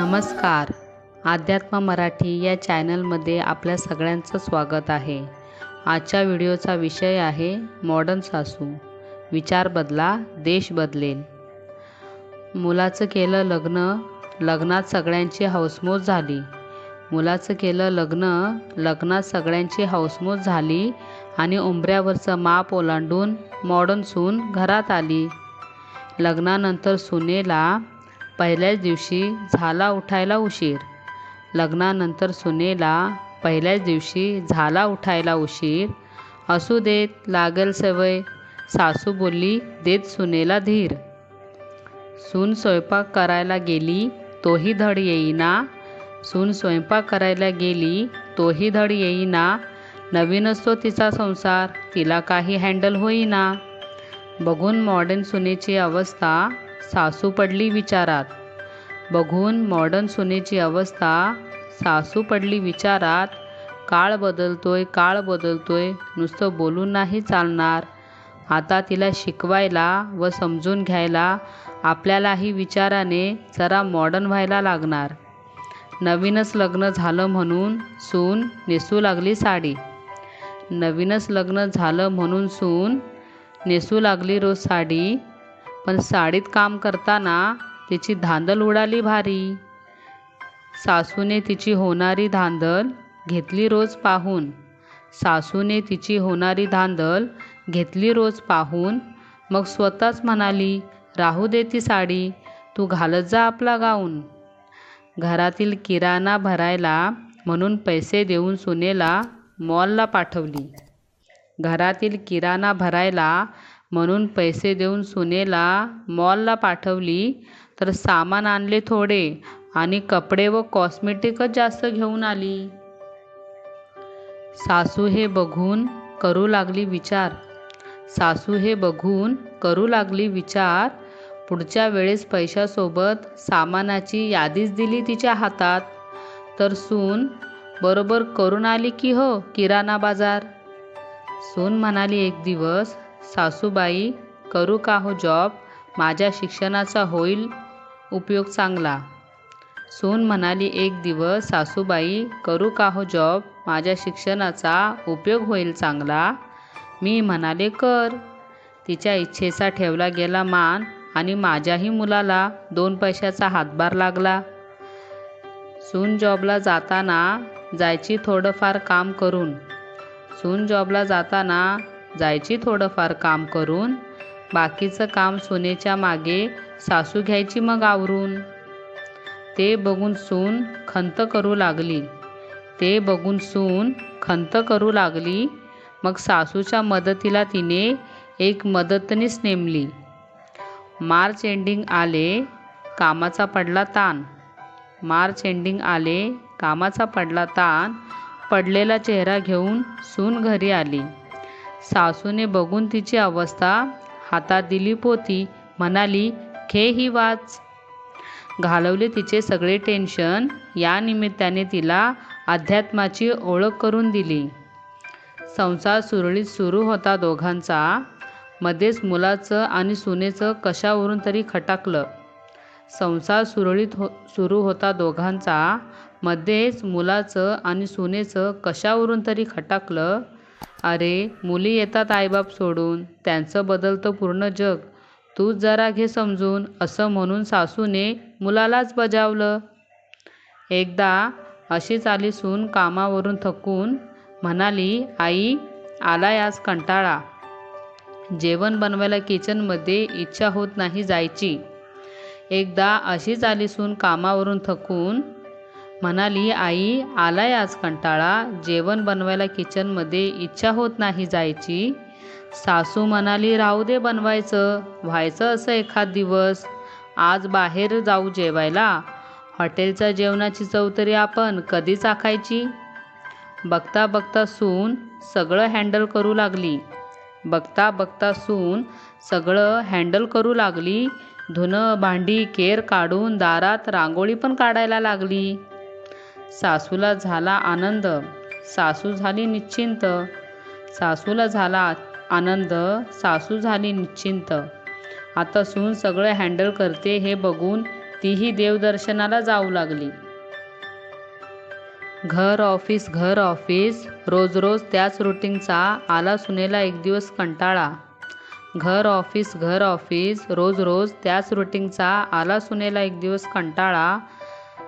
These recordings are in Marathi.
नमस्कार. अध्यात्म मराठी या चॅनलमध्ये आपल्या सगळ्यांचं स्वागत आहे. आजच्या व्हिडिओचा विषय आहे मॉडर्न सासू. विचार बदला देश बदलेल. मुलाचं केलं लग्न लग्नात सगळ्यांची हौसमोज झाली. मुलाचं केलं लग्न लग्नात सगळ्यांची हौसमोज झाली आणि उंबऱ्यावरचं माप ओलांडून मॉडर्न सून घरात आली. लग्नानंतर सुनेला पहिल्याच दिवशी झाला उठायला उशीर. लग्नानंतर सुनेला पहिल्याच दिवशी झाला उठायला उशीर. असू देत लागेल सवय. सासू बोलली देत सुनेला धीर. सून स्वयंपाक करायला गेली तोही धड येईना. सून स्वयंपाक करायला गेली तोही धड येईना. नवीन असतो तिचा संसार तिला काही हँडल होईना. बघून मॉडर्न सुनेची अवस्था सासू पडली विचारात. बघून मॉडर्न सुनेची अवस्था सासू पडली विचारात. काळ बदलतोय काळ बदलतोय नुसतं बोलून नाही चालणार. आता तिला शिकवायला व समजून घ्यायला आपल्यालाही विचाराने जरा मॉडर्न व्हायला लागणार. नवीनच लग्न झालं म्हणून सून नेसू लागली साडी. नवीनच लग्न झालं म्हणून सून नेसू लागली रोज साडी. पण साडीत काम करताना तिची धांदल उडाली भारी. सासूने तिची होणारी धांदल घेतली रोज पाहून. सासूने तिची होणारी धांदल घेतली रोज पाहून. मग स्वतःच म्हणाली राहू दे ती साडी तू घालत जा आपला गाऊन. घरातील किराणा भरायला म्हणून पैसे देऊन सुनेला मॉलला पाठवली. घरातील किराणा भरायला म्हणून पैसे देऊन सुनेला मॉलला पाठवली तर सामान आणले थोडे आणि कपडे व कॉस्मेटिकच जास्त घेऊन आली. सासू हे बघून करू लागली विचार. सासू हे बघून करू लागली विचार. पुढच्या वेळेस पैशासोबत सामानाची यादीच दिली तिच्या हातात. तर सून बरोबर करून आली की हो किराणा बाजार? सून म्हणाली एक दिवस सासूबाई करू का हो जॉब माझ्या शिक्षणाचा होईल उपयोग चांगला. सून म्हणाली एक दिवस सासूबाई करू का हो जॉब माझ्या शिक्षणाचा उपयोग होईल चांगला. मी म्हणाले कर. तिच्या इच्छेचा ठेवला गेला मान आणि माझ्याही मुलाला दोन पैशाचा हातभार लागला. सून जॉबला जाताना जायची थोडंफार काम करून सून जॉबला जाताना जायची थोडंफार काम करून बाकीचं काम सुनेच्या मागे सासू घ्यायची मग आवरून. ते बघून सून खंत करू लागली. ते बघून सून खंत करू लागली. मग सासूच्या मदतीला तिने एक मदतनीस नेमली. मार्च एंडिंग आले कामाचा पडला ताण. मार्च एंडिंग आले कामाचा पडला ताण. पडलेला चेहरा घेऊन सून घरी आली. सासूने बघून तिची अवस्था हातात दिली पोती म्हणाली खे ही वाच. घालवले तिचे सगळे टेन्शन या निमित्ताने तिला अध्यात्माची ओळख करून दिली. संसार सुरळीत सुरू होता दोघांचा. मध्येच मुलाचं आणि सुनेचं कशावरून तरी खटाकलं. संसार सुरळीत हो सुरू होता दोघांचा. मध्येच मुलाचं आणि सुनेचं कशावरून तरी खटाकलं. अरे मुली येतात आईबाप सोडून. त्यांचं बदलतं पूर्ण जग. तूच जरा घे समजून असं म्हणून सासूने मुलालाच बजावलं. एकदा अशीच आली सून कामावरून थकून. म्हणाली आई आलाय आज कंटाळा. जेवण बनवायला किचनमध्ये इच्छा होत नाही जायची. एकदा अशीच आली सून कामावरून थकून. म्हणाली आई आलाय आज कंटाळा. जेवण बनवायला किचनमध्ये इच्छा होत नाही जायची. सासू म्हणाली राहू दे बनवायचं. व्हायचं असं एखाद दिवस. आज बाहेर जाऊ जेवायला. हॉटेलच्या जेवणाची चव तरी आपण कधी चाखायची बघता बघता सून सगळं हँडल करू लागली. बघता बघता सून सगळं हँडल करू लागली. धुणं भांडी केर काढून दारात रांगोळी पण काढायला लागली. सासूला झाला आनंद. सासू झाली निश्चिंत. सासूला झाला आनंद. सासू झाली निश्चिंत. आता सून सगळं हँडल करते हे बघून तीही देवदर्शनाला जाऊ लागली. घर ऑफिस घर ऑफिस. रोज रोज त्याच रुटीनचा आला सुनेला एक दिवस कंटाळा. घर ऑफिस घर ऑफिस. रोज रोज त्याच रुटीनचा आला सुनेला एक दिवस कंटाळा.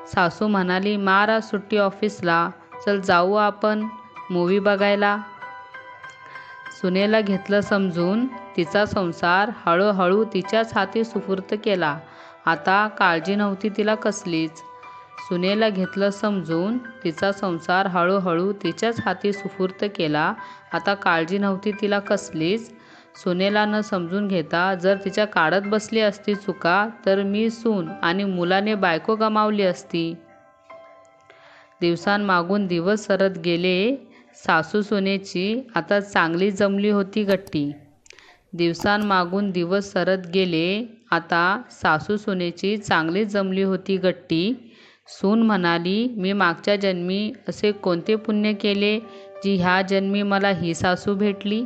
सासू म्हणाली मार आज सुट्टी ऑफिसला. चल जाऊ आपण मूवी बघायला. सुनेला घेतलं समजून तिचा संसार हळूहळू तिच्याच हाती सुपूर्त केला. आता काळजी नव्हती तिला कसलीच. सुनेला घेतलं समजून तिचा संसार हळूहळू तिच्याच हाती सुपूर्त केला. आता काळजी नव्हती तिला कसलीच. सुनेला न समजून घेता जर तिच्या काढत बसली असती चुका तर मी सून आणि मुलाने बायको गमावली असती. दिवसांमागून दिवस सरत गेले सासू सुनेची आता चांगली जमली होती गट्टी. दिवसांमागून दिवस सरत गेले आता सासू सुनेची चांगली जमली होती गट्टी. सून म्हणाली मी मागच्या जन्मी असे कोणते पुण्य केले जी ह्या जन्मी मला ही सासू भेटली?